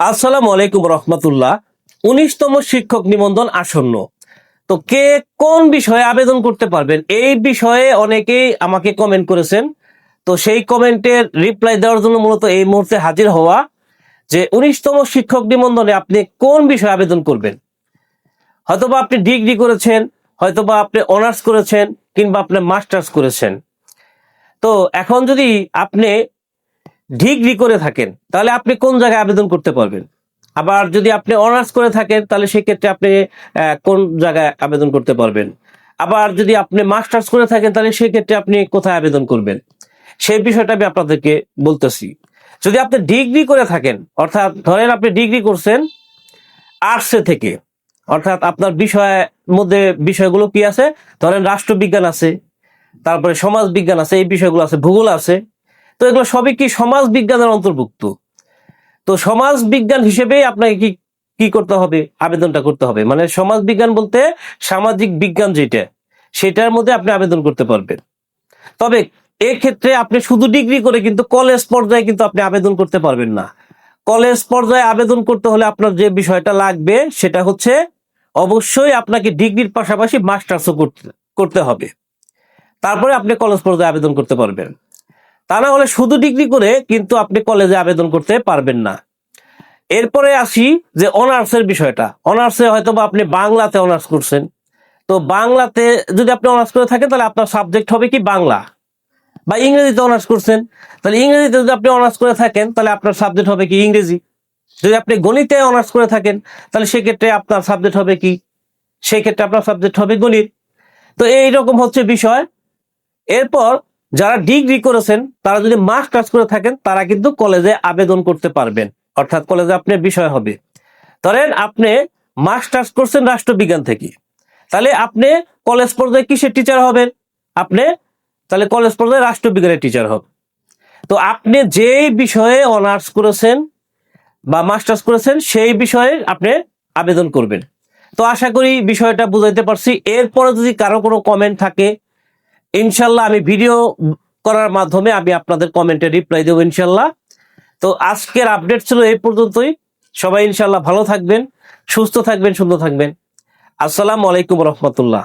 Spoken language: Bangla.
আসসালামু আলাইকুম রহমতুল্লাহ। উনিশতম শিক্ষক নিবন্ধন আসন্ন। তো কে কোন বিষয়ে আবেদন করতে পারবেন? এই বিষয়ে অনেকেই আমাকে কমেন্ট করেছেন। তো সেই কমেন্টের রিপ্লাই দেওয়ার জন্য মূলত এই মুহূর্তে হাজির হওয়া যে উনিশতম শিক্ষক নিবন্ধনে আপনি কোন বিষয়ে আবেদন করবেন? হয়তোবা আপনি ডিগ্রি করেছেন, হয়তোবা আপনি অনার্স করেছেন, কিংবা আপনি মাস্টার্স করেছেন। তো এখন যদি আপনি ডিগ্রি করে থাকেন, তাহলে আপনি কোন জায়গায় আবেদন করতে পারবেন? আবার যদি আপনি অনার্স করে থাকেন, তাহলে সেক্ষেত্রে আপনি কোন জায়গায় আবেদন করতে পারবেন? আবার যদি আপনি মাস্টার্স করে থাকেন, তাহলে সেক্ষেত্রে আপনি কোথায় আবেদন করবেন? সেই বিষয়টা আমি আপনাদেরকে বলতেছি। যদি আপনি ডিগ্রি করে থাকেন, অর্থাৎ ধরেন আপনি ডিগ্রি করছেন আর্টসে থেকে, অর্থাৎ আপনার বিষয়ের মধ্যে বিষয়গুলো কি আছে? ধরেন রাষ্ট্রবিজ্ঞান আছে, তারপরে সমাজ বিজ্ঞান আছে, এই বিষয়গুলো আছে, ভূগোল আছে তো এগুলো সবই কি সমাজ বিজ্ঞানের অন্তর্ভুক্ত? তো সমাজ বিজ্ঞান হিসেবে আপনাকে কি কি করতে হবে? আবেদনটা করতে হবে। মানে সমাজ বিজ্ঞান বলতে সামাজিক বিজ্ঞান যেটা, সেটার মধ্যে আপনি আবেদন করতে পারবেন। তবে এক্ষেত্রে আপনি শুধু ডিগ্রি করে কিন্তু কলেজ পর্যায়ে কিন্তু আপনি আবেদন করতে পারবেন না। কলেজ পর্যায়ে আবেদন করতে হলে আপনার যে বিষয়টা লাগবে, সেটা হচ্ছে অবশ্যই আপনাকে ডিগ্রির পাশাপাশি মাস্টার্সও করতে করতে হবে। তারপরে আপনি কলেজ পর্যায়ে আবেদন করতে পারবেন। তা না হলে শুধু ডিগ্রি করে কিন্তু আপনি কলেজে আবেদন করতে পারবেন না। এরপরে আসি যে অনার্সের বিষয়টা। অনার্সে হয়তো বা আপনি বাংলাতে অনার্স করছেন। তো বাংলাতে যদি আপনি অনার্স করে থাকেন, তাহলে আপনার সাবজেক্ট হবে কি বাংলা। বা ইংরেজিতে অনার্স করছেন। তাহলে ইংরেজিতে যদি আপনি অনার্স করে থাকেন, তাহলে আপনার সাবজেক্ট হবে কি ইংরেজি। যদি আপনি গণিতে অনার্স করে থাকেন, তাহলে সেক্ষেত্রে আপনার সাবজেক্ট হবে কি? সেক্ষেত্রে আপনার সাবজেক্ট হবে গণিত। তো এইরকম হচ্ছে বিষয়। এরপর যারা ডিগ্রি করেছেন, তারা যদি মাস্টার্স করে থাকেন, তারা কিন্তু কলেজে আবেদন করতে পারবেন। অর্থাৎ কলেজে আপনার বিষয় হবে। ধরেন আপনি মাস্টার্স করছেন রাষ্ট্রবিজ্ঞান থেকে। তাহলে আপনি কলেজ পর্যায়ে কিসের টিচার হবেন? আপনি তাহলে কলেজ পর্যায়ে রাষ্ট্রবিজ্ঞানের টিচার হবেন। তো আপনি যেই বিষয়ে অনার্স করেছেন বা মাস্টার্স করেছেন, সেই বিষয়ে আপনি আবেদন করবেন। তো আশা করি বিষয়টা বুঝাইতে পারছি। এরপরে যদি কারও কোনো কমেন্ট থাকে ইনশাল্লাহ আমি ভিডিও করার মাধ্যমে আমি আপনাদের কমেন্টে রিপ্লাই দেবো ইনশাল্লাহ। তো আজকের আপডেট ছিল এই পর্যন্তই। সবাই ইনশাল্লাহ ভালো থাকবেন, সুস্থ থাকবেন, সুন্দর থাকবেন। আসসালামু আলাইকুম রহমতুল্লাহ।